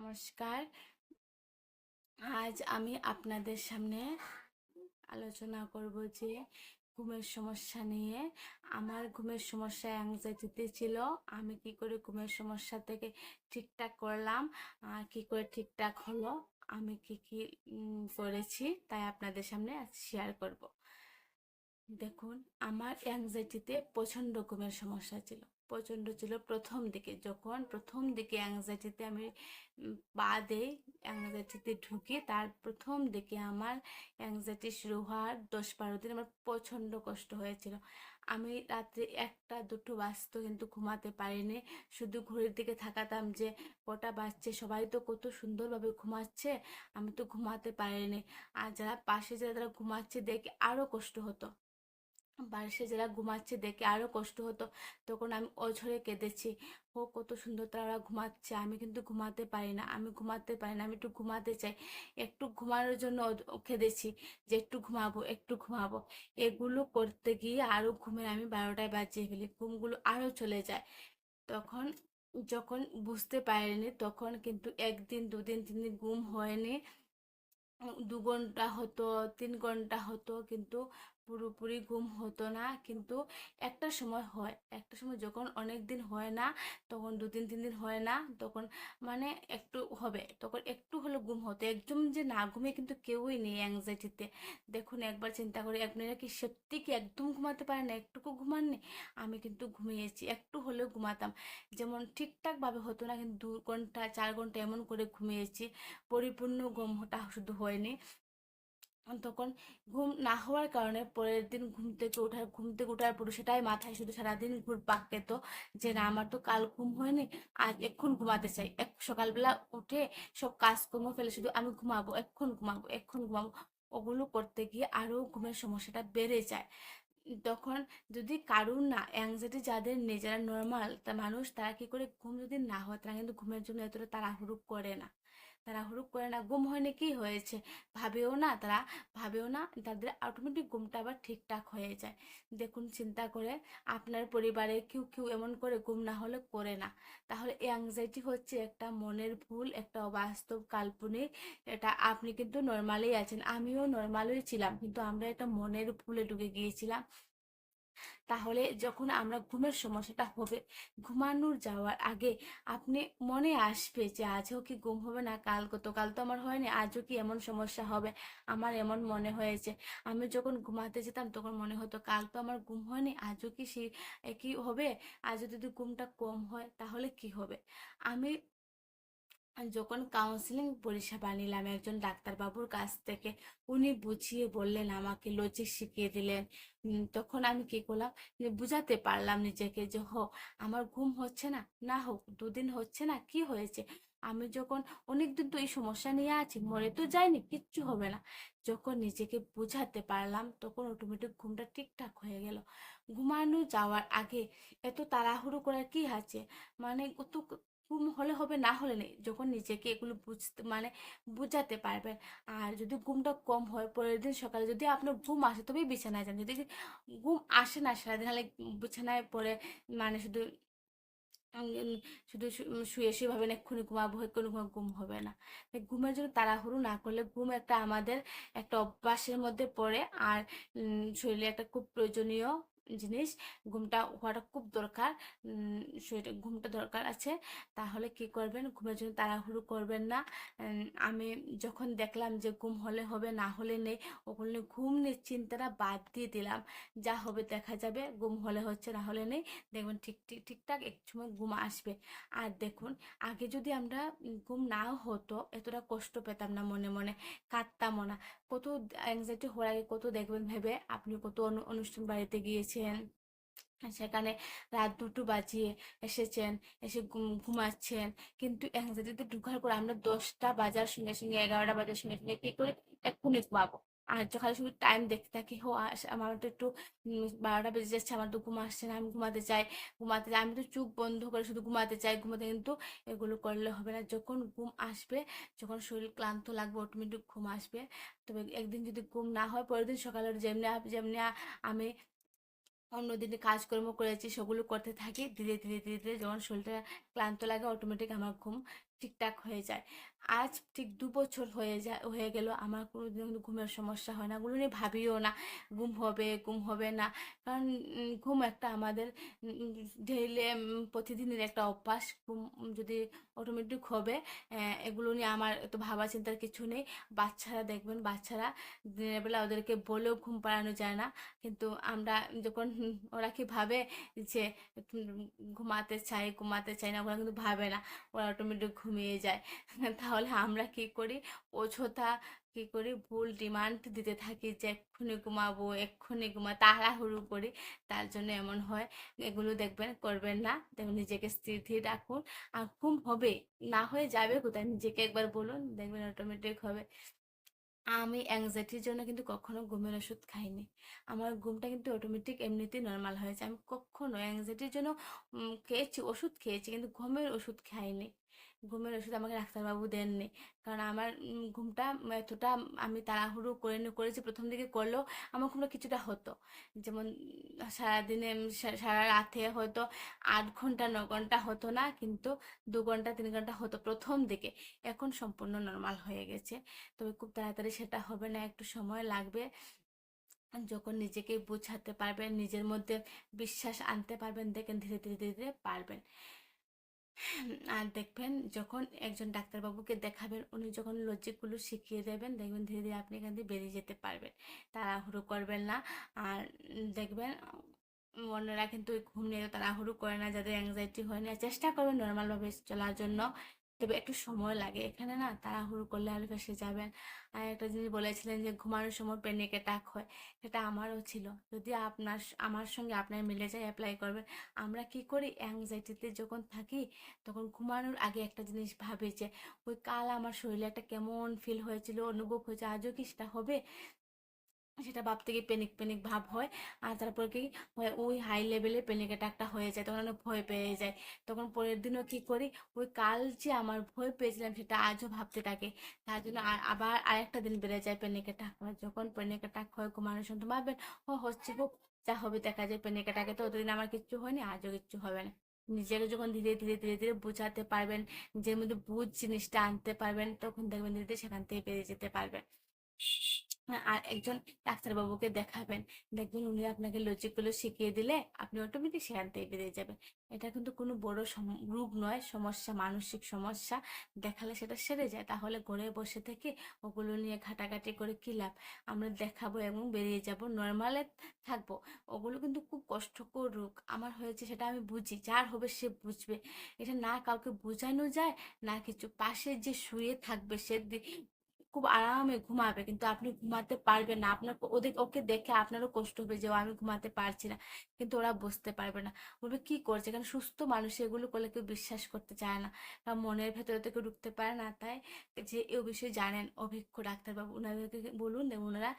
নমস্কার। আজ আমি আপনাদের সামনে আলোচনা করব যে ঘুমের সমস্যা নিয়ে। আমার ঘুমের সমস্যা অ্যাংজাইটিতে ছিল। আমি কি করে ঘুমের সমস্যা থেকে ঠিকঠাক করলাম, আর কি করে ঠিকঠাক হলো, আমি কি কি করেছি তাই আপনাদের সামনে আজ শেয়ার করব। দেখুন, আমার অ্যাংজাইটিতে প্রচণ্ড ঘুমের সমস্যা ছিল। প্রচণ্ড ছিল প্রথম দিকে। যখন প্রথম দিকে অ্যাংজাইটিতে আমি পা দেই অ্যাংজাইটিতে ঢুকি, তার প্রথম দিকে আমার অ্যাংজাইটি শুরু হওয়ার দশ বারো দিন আমার প্রচণ্ড কষ্ট হয়েছিল। আমি রাত্রে একটা দুটো বাজতো কিন্তু ঘুমাতে পারিনি। শুধু ঘড়ির দিকে থাকাতাম যে কটা বাজছে, সবাই তো কত সুন্দরভাবে ঘুমাচ্ছে, আমি তো ঘুমাতে পারিনি। আর যারা পাশে যারা তারা ঘুমাচ্ছে দেখে আরও কষ্ট হতো। পাশে যারা ঘুমাচ্ছে দেখে আরও কষ্ট হতো। তখন আমি অঝরে কেঁদেছি। ও কত সুন্দর তারা ঘুমাচ্ছে। আমি কিন্তু ঘুমাতে পারি না। আমি ঘুমাতে পারি না। আমি একটু ঘুমাতে চাই। একটু ঘুমানোর জন্য কেঁদেছি যে একটু ঘুমাবো একটু ঘুমাবো। এগুলো করতে গিয়ে আরও ঘুমের আমি বারোটায় বাজিয়ে ফেলি। ঘুমগুলো আরও চলে যায়। তখন যখন বুঝতে পারিনি, তখন কিন্তু একদিন, দুদিন, তিন দিন ঘুম হয়নি। দু ঘণ্টা হতো, তিন ঘণ্টা হতো। কিন্তু পুরোপুরি ঘুম হতো না। কিন্তু একটা সময় হয়, একটা সময় যখন অনেক দিন হয় না, তখন দু তিন তিন দিন হয় না, তখন মানে একটু হবে, তখন একটু হলো ঘুম হতো। একদম যে না ঘুমিয়ে কিন্তু কেউই নেই অ্যাংজাইটিতে দেখুন, একবার চিন্তা করে, আপনারা কি সত্যি কি একদম ঘুমাতে পারে না? একটুকু ঘুমান ঘুমাননি? আমি কিন্তু ঘুমিয়েছি, একটু হলেও ঘুমাতাম। যেমন ঠিকঠাকভাবে হতো না, কিন্তু দু ঘণ্টা, চার ঘণ্টা এমন করে ঘুমিয়েছি, পরিপূর্ণ ঘুমটা শুধু হয়নি। তখন ঘুম না হওয়ার কারণে পরের দিন ঘুম থেকে ওঠার ঘুম থেকে ওঠার পরে সেটাই মাথায় শুধু সারাদিন ঘুর ঘুরপাক পেতো যে না, আমার তো কাল ঘুম হয়নি, আজ এক্ষুন ঘুমাতে চাই। এক সকালবেলা উঠে সব কাজকর্ম ফেলে শুধু আমি ঘুমাবো এক্ষুন ঘুমাবো এক্ষুন ঘুমাবো, ওগুলো করতে গিয়ে আরও ঘুমের সমস্যাটা বেড়ে যায়। তখন যদি কারুর না অ্যাংজাইটি যাদের নেই যারা নর্মাল তা মানুষ তারা কি করে ঘুম যদি না হয়, তারা কিন্তু ঘুমের জন্য এতটা তাড়াহুড়ো করে না। তাড়াহুড়ো করে না ঘুম হয়নি কি হয়েছে। ভাবেও না তারা, ভাবেও না তাদের অটোমেটিক গুমটা আবার ঠিকঠাক হয়ে যায়। দেখুন, চিন্তা করে আপনার পরিবারে কেউ কেউ এমন করে গুম না হলে করে না। তাহলে অ্যাংজাইটি হচ্ছে একটা মনের ভুল, একটা অবাস্তব কাল্পনিক। এটা আপনি কিন্তু নর্মালি আছেন, আমিও নর্মালই ছিলাম, কিন্তু আমরা একটা মনের ভুলে ঢুকে গিয়েছিলাম। তাহলে যখন আমরা ঘুমের সমস্যাটা হবে, ঘুমানোর যাওয়ার আগে আপনি মনে আসবে যে আজও কি ঘুম হবে না, কাল গতকাল তো আমার হয়নি, আজও কি এমন সমস্যা হবে? আমার এমন মনে হয়েছে। আমি যখন ঘুমাতে যেতাম তখন মনে হতো কাল তো আমার ঘুম হয়নি, আজও কি সেই একই হবে? আজও যদি ঘুমটা কম হয় তাহলে কি হবে? আমি যখন কাউন্সিলিং পরিষেবা নিলাম, একজন ডাক্তারবাবুর কাছ থেকে উনি বুঝিয়ে বললেন, আমাকে লজিক শিখিয়ে দিলেন। তখন আমি কি করলাম বুঝাতে পারলাম নিজেকে যে, হো, আমার ঘুম হচ্ছে না না হোক, দুদিন হচ্ছে না, কি হয়েছে? আমি যখন অনেক দিন তো এই সমস্যা নিয়ে আছি মরে তো যায়নি কিচ্ছু হবে না। যখন নিজেকে বুঝাতে পারলাম, তখন অটোমেটিক ঘুমটা ঠিকঠাক হয়ে গেল। ঘুমানো যাওয়ার আগে এত তাড়াহুড়ো করার কি আছে? মানে তো ঘুম হলে হবে, না হলে নেই। যখন নিজেকে এগুলো বুঝতে মানে বুঝাতে পারবেন। আর যদি ঘুমটা কম হয়, পরের দিন সকালে যদি আপনার ঘুম আসে, তবেই বিছানায় যান। যদি ঘুম আসে না সারাদিন হলে বিছানায় পরে মানে শুধু শুধু শুয়ে শুয়ে ভাবেন, এক্ষুনি ঘুমাবো, এক্ষুনি ঘুমা- ঘুম হবে না। ঘুমের জন্য তাড়াহুড়ো না করলে ঘুম একটা আমাদের একটা অভ্যাসের মধ্যে পড়ে। আর শরীরে একটা খুব প্রয়োজনীয় জিনিস ঘুমটা হওয়াটা খুব দরকার। শরীরে ঘুমটা দরকার আছে। তাহলে কি করবেন? ঘুমের জন্য তাড়াহুড়ো করবেন না। আমি যখন দেখলাম যে ঘুম হলে হবে, না হলে নেই, ওগুলো ঘুম নিয়ে চিন্তাটা বাদ দিয়ে দিলাম। যা হবে দেখা যাবে, ঘুম হলে হচ্ছে, না হলে নেই। দেখবেন ঠিক ঠিক, ঠিকঠাক এক সময় ঘুম আসবে। আর দেখুন, আগে যদি আমরা ঘুম নাও হতো, এতটা কষ্ট পেতাম না মনে মনে। কাঁদতামও না। কত অ্যাংজাইটি হওয়ার আগে কত দেখবেন ভেবে আপনি কত অনু- অনুষ্ঠান বাড়িতে গিয়েছেন সেখানে রাত দুটো বাজিয়ে এসেছেন, এসে ঘুমাচ্ছেন। কিন্তু অ্যাংজাইটিতে ঢুকার পর আমরা দশটা বাজার সঙ্গে সঙ্গে এগারোটা বাজার সঙ্গে সঙ্গে কি করে এক্ষুনি ঘুমাবো? আর যখন শুধু টাইম দেখতে থাকি, হো আমার তো একটু বারোটা বেজে যাচ্ছে, আমার তো ঘুম আসছে না, আমি ঘুমাতে চাই ঘুমাতে চাই। আমি তো চোখ বন্ধ করে শুধু ঘুমাতে চাই, ঘুমাতে কিন্তু এগুলো করলে হবে না। যখন ঘুম আসবে, যখন শরীর ক্লান্ত লাগবে অটোমেটিক ঘুম আসবে। তবে একদিন যদি ঘুম না হয়, পরের দিন সকালে যেমনি যেমনি আমি অন্যদিনে কাজকর্ম করেছি, সেগুলো করতে থাকি। ধীরে ধীরে ধীরে ধীরে যখন শরীরটা ক্লান্ত লাগে অটোমেটিক আমার ঘুম ঠিকঠাক হয়ে যায়। আজ ঠিক দু বছর হয়ে যায়, হয়ে গেল। আমার কোনোদিন কিন্তু ঘুমের সমস্যা হয় না। ওগুলো নিয়ে ভাবিও না। ঘুম হবে ঘুম হবে না। কারণ ঘুম একটা আমাদের ডেইলি প্রতিদিনের একটা অভ্যাস। ঘুম, যদি অটোমেটিক হবে এগুলো নিয়ে আমার এত ভাবা চিন্তার কিছু নেই। বাচ্চারা দেখবেন, বাচ্চারা দিনের বেলা ওদেরকে বলেও ঘুম পাড়ানো যায় না। কিন্তু আমরা যখন, ওরা কি ভাবে যে ঘুমাতে চাই ঘুমাতে চাই না, ওরা কিন্তু ভাবে না। ওরা অটোমেটিক ঘুমিয়ে যায়। তাহলে আমরা কি করি? অযথা কি করি? ভুল ডিমান্ড দিতে থাকি যে এক্ষুনি ঘুমাবো, এক্ষুনি ঘুমা, তাড়াহুড়ো করি। তার জন্য এমন হয়, এগুলো দেখবেন, করবেন না। দেখবেন নিজেকে স্থির রাখুন। আর ঘুম হবে, না হয়ে যাবে কোথায়? নিজেকে একবার বলুন, দেখবেন অটোমেটিক হবে। আমি অ্যাংজাইটির জন্য কিন্তু কখনো ঘুমের ওষুধ খাইনি। আমার ঘুমটা কিন্তু অটোমেটিক এমনিতেই নর্মাল হয়েছে। আমি কখনো অ্যাংজাইটির জন্য খেয়েছি, ওষুধ খেয়েছি, কিন্তু ঘুমের ওষুধ খাইনি। ঘুমের ওষুধ আমাকে ডাক্তারবাবু দেননি। কারণ আমার ঘুমটা এতটা আমি তাড়াহুড়ো করে করেছি, প্রথম দিকে করলেও আমার ঘুমটা কিছুটা হতো। যেমন, সারাদিনে সারা রাতে হয়তো আট ঘণ্টা, ন ঘণ্টা হতো না, কিন্তু দু ঘণ্টা, তিন ঘণ্টা হতো প্রথম দিকে। এখন সম্পূর্ণ নর্মাল হয়ে গেছে। তবে খুব তাড়াতাড়ি সেটা হবে না, একটু সময় লাগবে। যখন নিজেকে বোঝাতে পারবেন, নিজের মধ্যে বিশ্বাস আনতে পারবেন, দেখেন ধীরে ধীরে ধীরে ধীরে পারবেন। আর দেখবেন যখন একজন ডাক্তারবাবুকে দেখাবেন, উনি যখন লজিকগুলো শিখিয়ে দেবেন, দেখবেন ধীরে ধীরে আপনি এখান থেকে বেরিয়ে যেতে পারবেন। তাড়াহুড়ো করবেন না। আর দেখবেন অন্যরা কিন্তু ঘুম নিয়ে তাড়াহুড়ো করে না, যাদের অ্যাংজাইটি হয় না, চেষ্টা করবেন নর্মালভাবে চলার জন্য। তবে একটু সময় লাগে। এখানে না তাড়াহুড়ো করলে আর ফেসে যাবেন। আর একটা জিনিস বলেছিলেন যে ঘুমানোর সময় প্যানিক অ্যাটাক হয়, সেটা আমারও ছিল। যদি আপনার আমার সঙ্গে আপনার মিলে যায় অ্যাপ্লাই করবেন। আমরা কি করি অ্যাংজাইটিতে যখন থাকি, তখন ঘুমানোর আগে একটা জিনিস ভাবি যে, ওই কাল আমার শরীরে একটা কেমন ফিল হয়েছিল, অনুভব হয়েছে, আজও কি সেটা হবে? সেটা ভাবতে গিয়ে প্যানিক প্যানিক ভাব হয়। আর তারপর কি ওই হাই লেভেলে প্যানিক অ্যাটাকটা হয়ে যায়, তখন অনেক ভয় পেয়ে যায়। তখন পরের দিনও কি করি, ওই কাল যে আমার ভয় পেয়েছিলাম সেটা আজও ভাবতে থাকে। তার জন্য আবার আরেকটা দিন বেড়ে যায় প্যানিক অ্যাটাক যখন প্যানিক অ্যাটাক হয়, ঘুমানোর সময় ভাববেন ও হচ্ছে গো, যা হবে দেখা যায় প্যানিক অ্যাটাকে তো অতদিন আমার কিচ্ছু হয়নি, আজও কিচ্ছু হবে না। নিজেকে যখন ধীরে ধীরে ধীরে ধীরে বোঝাতে পারবেন, নিজের মধ্যে বুঝ জিনিসটা আনতে পারবেন, তখন দেখবেন ধীরে ধীরে সেখান থেকে বেরিয়ে যেতে পারবেন। আর একজন ডাক্তারবাবুকে দেখাবেন। দেখবেন উনি আপনাকে লজিকগুলো শিখিয়ে দিলে আপনি অটোমেটিক সেখান থেকে বেরিয়ে যাবেন। এটা কিন্তু কোনো বড় রোগ নয়, সমস্যা, মানসিক সমস্যা। দেখালে সেটা সেরে যায়। তাহলে ঘরে বসে থেকে ওগুলো নিয়ে ঘাটাঘাটি করে কি লাভ? আমরা দেখাবো এবং বেরিয়ে যাব নর্মালে থাকব। ওগুলো কিন্তু খুব কষ্টকর রোগ। আমার হয়েছে সেটা আমি বুঝি, যার হবে সে বুঝবে। এটা না কাউকে বোঝানো যায়, না কিছু। পাশে যে শুয়ে থাকবে সে খুব আরামে ঘুমাবে, কিন্তু আপনি ঘুমাতে পারবেন না। আপনার ওদের, ওকে দেখে আপনারও কষ্ট হবে যে আমি ঘুমাতে পারছি না। কিন্তু ওরা বুঝতে পারবে না। বলবে, কি করছে? কারণ সুস্থ মানুষ এগুলো করলে কেউ বিশ্বাস করতে চায় না বা মনের ভেতরে তো কেউ ঢুকতে পারে না। তাই যে, এ বিষয়ে জানেন অভিজ্ঞ ডাক্তারবাবু। ওনাদেরকে বলুন ওনারা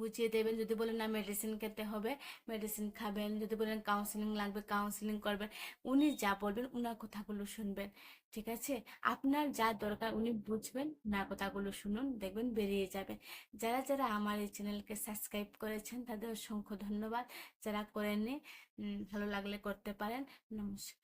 বুঝিয়ে দেবেন। যদি বলেন, না মেডিসিন খেতে হবে মেডিসিন খাবেন। যদি বলেন কাউন্সিলিং লাগবে কাউন্সিলিং করবেন। উনি যা বলবেন, উনার কথাগুলো শুনবেন, ঠিক আছে? আপনার যা দরকার উনি বুঝবেন না কথাগুলো শুনুন, দেখবেন বেরিয়ে যাবে যারা যারা আমার এই চ্যানেলকে সাবস্ক্রাইব করেছেন, তাদের অসংখ্য ধন্যবাদ। যারা করেননি ভালো লাগলে করতে পারেন। নমস্কার।